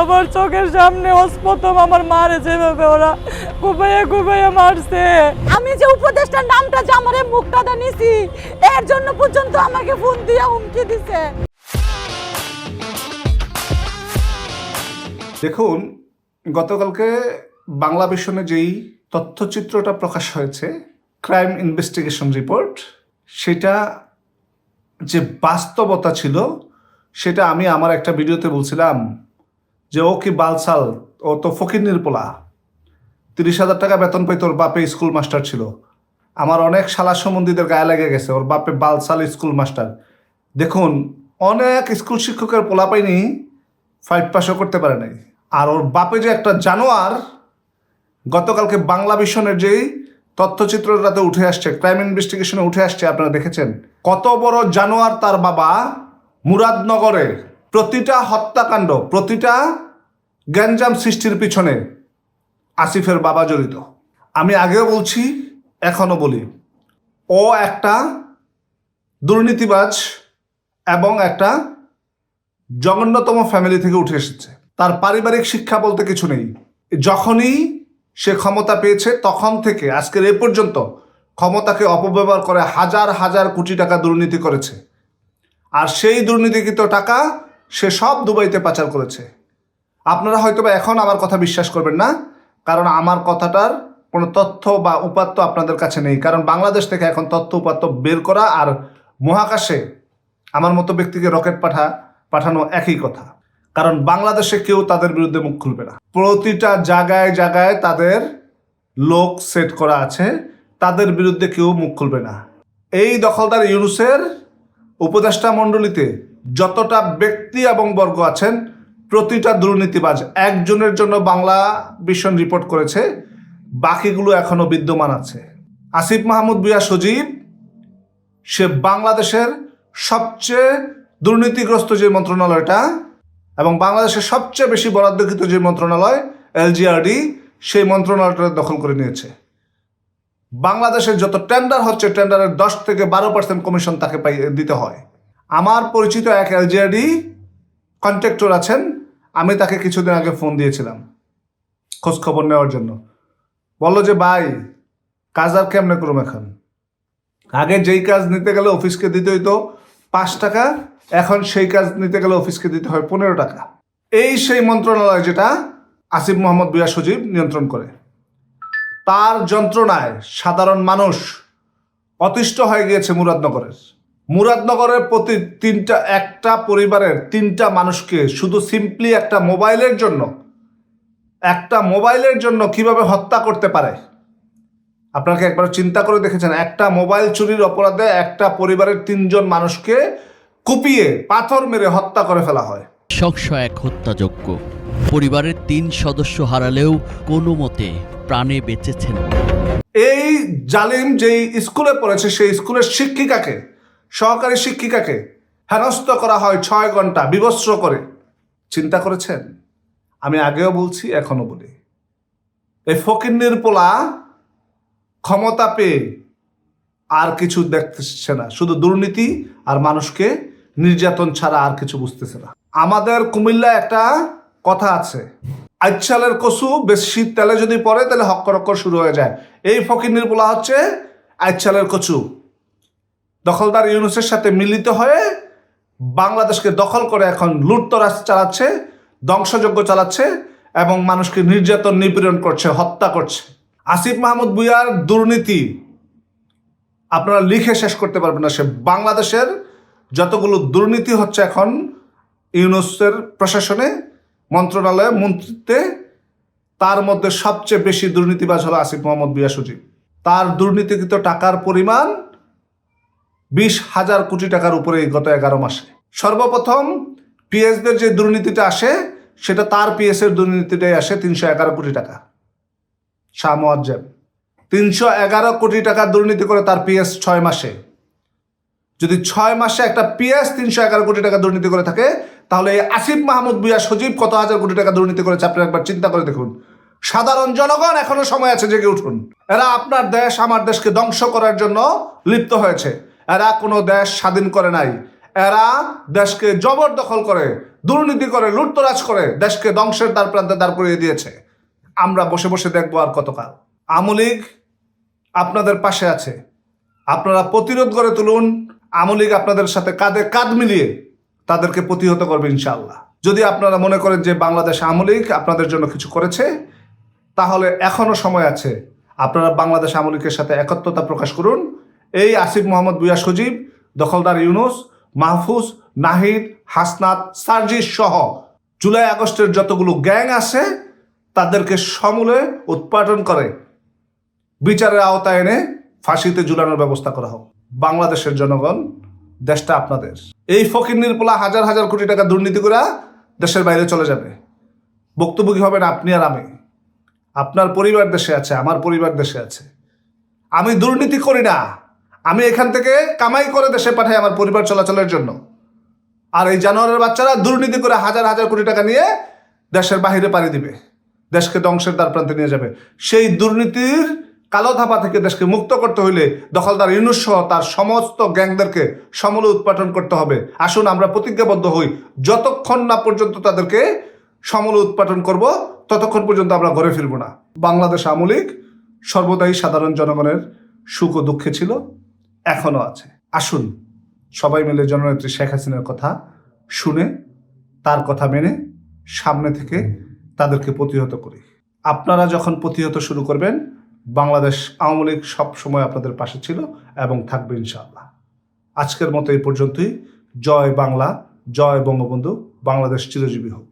আমার চোখের সামনে প্রথম আমার মারে যেভাবে ওরা কুপাইয়ে কুপাইয়ে মারছে। আমি যে উপদেষ্টার নামটা যে আমার মুখটা নিছি এর জন্য পর্যন্ত আমাকে ফোন দিয়ে হুমকি দিছে। দেখুন গতকালকে বাংলা ভিশনে যেই তথ্যচিত্রটা প্রকাশ হয়েছে ক্রাইম ইনভেস্টিগেশন রিপোর্ট সেটা যে বাস্তবতা ছিল সেটা আমি আমার একটা ভিডিওতে বলছিলাম যে, ও কি বালসাল? ও তো ফকির নির্পোলা তিরিশ হাজার টাকা বেতন পেত ওর বাপে স্কুল মাস্টার ছিল। আমার অনেক শালা সম্বন্ধীদের গায়ে লেগে গেছে, ওর বাপে বালসাল স্কুল মাস্টার দেখুন, অনেক স্কুল শিক্ষকের পোলা পাইনি ফাইভ পাসও করতে পারে নাই। আর ওর বাপে যে একটা জানোয়ার, গতকালকে বাংলা ভিশনের যেই তথ্যচিত্রটাতে উঠে আসছে ক্রাইম ইনভেস্টিগেশনে উঠে আসছে, আপনারা দেখেছেন? কত বড় জানোয়ার তার বাবা মুরাদনগরে প্রতিটা হত্যাকাণ্ড, প্রতিটা গ্যাঞ্জাম সৃষ্টির পিছনে আসিফের বাবা জড়িত। আমি আগেও বলছি, এখনও বলি, ও একটা দুর্নীতিবাজ এবং একটা জঘন্যতম ফ্যামিলি থেকে উঠে এসেছে। তার পারিবারিক শিক্ষা বলতে কিছু নেই। যখনই সে ক্ষমতা পেয়েছে, তখন থেকে, আজকের এ পর্যন্ত, ক্ষমতাকে অপব্যবহার করে হাজার হাজার কোটি টাকা দুর্নীতি করেছে। আর সেই দুর্নীতিকৃত টাকা সে সব দুবাইতে পাচার করেছে। আপনারা হয়তো বা এখন আমার কথা বিশ্বাস করবেন না, কারণ আমার কথাটার কোনো তথ্য বা উপাত্ত আপনাদের কাছে নেই। কারণ বাংলাদেশ থেকে এখন তথ্য উপাত্ত বের করা আর মহাকাশে আমার মতো ব্যক্তিকে রকেট পাঠা, পাঠানো একই কথা। কারণ বাংলাদেশে কেউ তাদের বিরুদ্ধে মুখ খুলবে না। প্রতিটা জায়গায় জায়গায় তাদের লোক সেট করা আছে, তাদের বিরুদ্ধে কেউ মুখ খুলবে না। এই দখলদার ইউনুসের উপদেষ্টা মণ্ডলীতে যতটা ব্যক্তি এবং বর্গ আছেন, প্রতিটা দুর্নীতিবাজ একজনের জন্য বাংলা ভিশন রিপোর্ট করেছে, বাকিগুলো এখনও বিদ্যমান আছে। আসিফ মাহমুদ বিয়া সজীব, সে বাংলাদেশের সবচেয়ে দুর্নীতিগ্রস্ত যে মন্ত্রণালয়টা এবং বাংলাদেশের সবচেয়ে বেশি বরাদ্দকৃত যে মন্ত্রণালয়, এলজিআরডি, সেই মন্ত্রণালয়টা দখল করে নিয়েছে। বাংলাদেশের যত টেন্ডার হচ্ছে টেন্ডারের দশ থেকে বারো পার্সেন্ট কমিশন তাকে পাই, দিতে হয়। আমার পরিচিত এক এলজিআরডি কন্ট্রাক্টর আছেন, আমি তাকে কিছুদিন আগে ফোন দিয়েছিলাম খোঁজ খবর নেওয়ার জন্য। বলল যে, ভাই, কাজ আর কেমনে করুম এখন? আগে যেই কাজ নিতে গেলে অফিসকে দিতে হইতো পাঁচ টাকা, এখন সেই কাজ নিতে গেলে অফিসকে দিতে হয় পনেরো টাকা। এই সেই মন্ত্রণালয় যেটা আসিফ মোহাম্মদ বিয়া সজীব নিয়ন্ত্রণ করে। তার যন্ত্রণায় সাধারণ মানুষ অতিষ্ঠ হয়ে গিয়েছে মুরাদনগরের। মুরাদনগরের প্রতি তিনটা, একটা পরিবারের তিনটা মানুষকে শুধু সিম্পলি একটা মোবাইলের জন্য, একটা মোবাইলের জন্য কীভাবে হত্যা করতে পারে? আপনাকে একবার চিন্তা করে দেখেছেন, একটা মোবাইল চুরির অপরাধে একটা পরিবারের তিনজন মানুষকে কুপিয়ে পাথর মেরে হত্যা করে ফেলা হয়। শংস এক হত্যাযজ্ঞ পরিবারের তিন সদস্য হারালেও কোনো মতে প্রাণে বেঁচেছেন এই জালিম যেই স্কুলে পড়েছে, সেই স্কুলের শিক্ষিকাকে, সহকারী শিক্ষিকাকে হেনস্থ করা হয় ছয় ঘণ্টা বিবস্ত্র করে। চিন্তা করেছেন? আমি আগেও বলছি এখনও বলি। এই ফকিন্নির পোলা ক্ষমতা পেয়ে আর কিছু দেখতেছে না। শুধু দুর্নীতি আর মানুষকে নির্যাতন ছাড়া আর কিছু বুঝতেছে না। আমাদের কুমিল্লা একটা কথা আছে। আইচালের কসু বেশি তেলে যদি পড়ে, তাহলে হক্করক্কর শুরু হয়ে যায়। এই ফকির পোলা হচ্ছে আইচালের কচু। দখলদার ইউনুসের সাথে মিলিত হয়ে বাংলাদেশকে দখল করে এখন লুটতরাজ চালাচ্ছে, ধ্বংসযজ্ঞ চালাচ্ছে এবং মানুষকে নির্যাতন, নিপীড়ন করছে, হত্যা করছে। আসিফ মাহমুদ বুয়ার দুর্নীতি আপনারা লিখে শেষ করতে পারবেন না। সে বাংলাদেশের যতগুলো দুর্নীতি হচ্ছে এখন ইউনুসের প্রশাসনে মন্ত্রণালয়ে মন্ত্রিত্বে তার মধ্যে সবচেয়ে বেশি দুর্নীতিবাজ হলো আসিফ মোহাম্মদ বিয়া সুজিব তার দুর্নীতিকৃত টাকার পরিমাণ বিশ হাজার কোটি টাকার উপরে গত এগারো মাসে। সর্বপ্রথম পিএসদের যে দুর্নীতিটা আসে, সেটা তার পিএস এর দুর্নীতিটাই আসে তিনশো এগারো কোটি টাকা। শাহ মোয়াজ্জেম তিনশো এগারো কোটি টাকা দুর্নীতি করে তার পিএস ছয় মাসে। যদি ছয় মাসে একটা পিএস তিনশো এগারো কোটি টাকা দুর্নীতি করে থাকে, তাহলে আসিফ মাহমুদ বিয়া সজীব কত হাজার কোটি টাকা দুর্নীতি করেছে? আপনি একবার চিন্তা করে দেখুন। সাধারণ জনগণ এখনও সময় আছে জেগে উঠুন। এরা আপনার দেশ, আমার দেশকে ধ্বংস করার জন্য লিপ্ত হয়েছে। এরা কোনো দেশ স্বাধীন করে নাই। এরা দেশকে জবরদখল করে, দুর্নীতি করে, লুটতরাজ করে, দেশকে ধ্বংসের দ্বার প্রান্তে দাঁড় করিয়ে দিয়েছে। আমরা বসে বসে দেখব আর কতকাল। আমলিগ আপনাদের পাশে আছে। আপনারা প্রতিরোধ করে তুলুন আমলিগ আপনাদের সাথে কাঁধে কাঁধ মিলিয়ে তাদেরকে প্রতিহত করবে ইনশাআল্লাহ। যদি আপনারা মনে করেন যে বাংলাদেশ আমলিগ আপনাদের জন্য কিছু করেছে, তাহলে এখনও সময় আছে আপনারা বাংলাদেশ আমলিকের সাথে একত্রতা প্রকাশ করুন। এই আসিফ মোহাম্মদ বুয়া সজীব, দখলদার ইউনুস, মাহফুজ, নাহিদ, হাসনাত, সার্জিস সহ জুলাই আগস্টের যতগুলো গ্যাং আছে, তাদেরকে সমূলে উৎপাদন করে বিচারের আওতায় এনে ফাঁসিতে ঝুলানোর ব্যবস্থা করা হোক। বাংলাদেশের জনগণ, দেশটা আপনাদের। এই ফকির নির্পলা হাজার হাজার কোটি টাকা দুর্নীতি করে দেশের বাইরে চলে যাবে। ভুক্তভোগী হবেন আপনি আর আমি? আপনার পরিবার দেশে আছে, আমার পরিবার দেশে আছে। আমি দুর্নীতি করি না। আমি এখান থেকে কামাই করে দেশে পাঠাই আমার পরিবার চলাচলের জন্য। আর এই জানোয়ারের বাচ্চারা দুর্নীতি করে হাজার হাজার কোটি টাকা নিয়ে দেশের বাহিরে পাড়ি দিবে। দেশকে ধ্বংসের দ্বার প্রান্তে নিয়ে যাবে। সেই দুর্নীতির কালো ধাপা থেকে দেশকে মুক্ত করতে হইলে দখলদার ইউনুস তার সমস্ত গ্যাংদেরকে সমূলে উৎপাদন করতে হবে। আসুন আমরা প্রতিজ্ঞাবদ্ধ হই, যতক্ষণ না পর্যন্ত তাদেরকে সমূলে উৎপাদন করব, ততক্ষণ পর্যন্ত আমরা ঘরে ফিরব না। বাংলাদেশ আমলিক সর্বদাই সাধারণ জনগণের সুখ ও দুঃখে ছিল, এখনও আছে। আসুন সবাই মিলে জননেত্রী শেখ হাসিনার কথা শুনে, তার কথা মেনে সামনে থেকে তাদেরকে প্রতিহত করি। আপনারা যখন প্রতিহত শুরু করবেন বাংলাদেশ আওয়ামী লীগ সবসময় আপনাদের পাশে ছিল এবং থাকবে ইনশাআল্লাহ। আজকের মতো এই পর্যন্তই। জয় বাংলা, জয় বঙ্গবন্ধু। বাংলাদেশ চিরজীবী হোক।